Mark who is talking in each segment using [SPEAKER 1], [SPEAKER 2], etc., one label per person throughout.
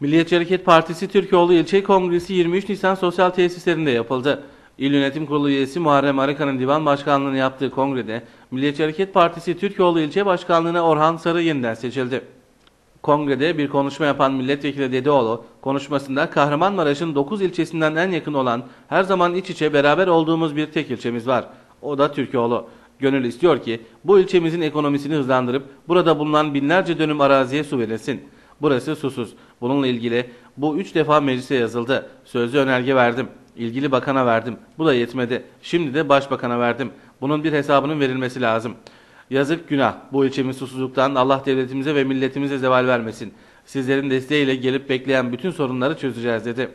[SPEAKER 1] Milliyetçi Hareket Partisi Türkoğlu İlçe Kongresi 23 Nisan sosyal tesislerinde yapıldı. İl Yönetim Kurulu üyesi Muharrem Arıkan'ın divan başkanlığını yaptığı kongrede Milliyetçi Hareket Partisi Türkoğlu İlçe Başkanlığı'na Orhan Sarı yeniden seçildi. Kongrede bir konuşma yapan milletvekili Dedeoğlu, konuşmasında Kahramanmaraş'ın 9 ilçesinden en yakın olan, her zaman iç içe beraber olduğumuz bir tek ilçemiz var. O da Türkoğlu. Gönül istiyor ki bu ilçemizin ekonomisini hızlandırıp burada bulunan binlerce dönüm araziye su verilsin. Burası susuz. Bununla ilgili bu üç defa meclise yazıldı. Sözlü önerge verdim. İlgili bakana verdim. Bu da yetmedi. Şimdi de başbakana verdim. Bunun bir hesabının verilmesi lazım. Yazık günah. Bu ilçemiz susuzluktan Allah devletimize ve milletimize zeval vermesin. Sizlerin desteğiyle gelip bekleyen bütün sorunları çözeceğiz dedi.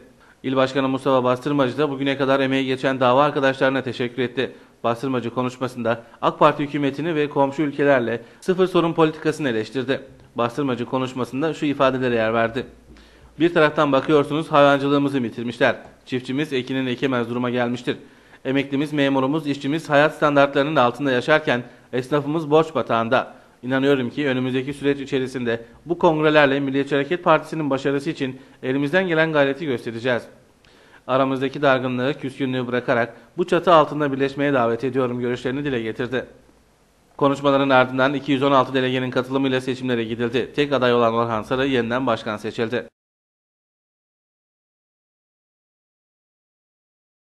[SPEAKER 1] İl Başkanı Mustafa Bastırmacı da bugüne kadar emeği geçen dava arkadaşlarına teşekkür etti. Bastırmacı konuşmasında AK Parti hükümetini ve komşu ülkelerle sıfır sorun politikasını eleştirdi. Bastırmacı konuşmasında şu ifadelere yer verdi. Bir taraftan bakıyorsunuz hayvancılığımızı bitirmişler. Çiftçimiz ekinin ekemez duruma gelmiştir. Emeklimiz, memurumuz, işçimiz hayat standartlarının altında yaşarken esnafımız borç batağında. İnanıyorum ki önümüzdeki süreç içerisinde bu kongrelerle Milliyetçi Hareket Partisi'nin başarısı için elimizden gelen gayreti göstereceğiz. Aramızdaki dargınlığı, küskünlüğü bırakarak bu çatı altında birleşmeye davet ediyorum görüşlerini dile getirdi. Konuşmaların ardından 216 delegenin katılımıyla seçimlere gidildi. Tek aday olan Orhan Sarı yeniden başkan seçildi.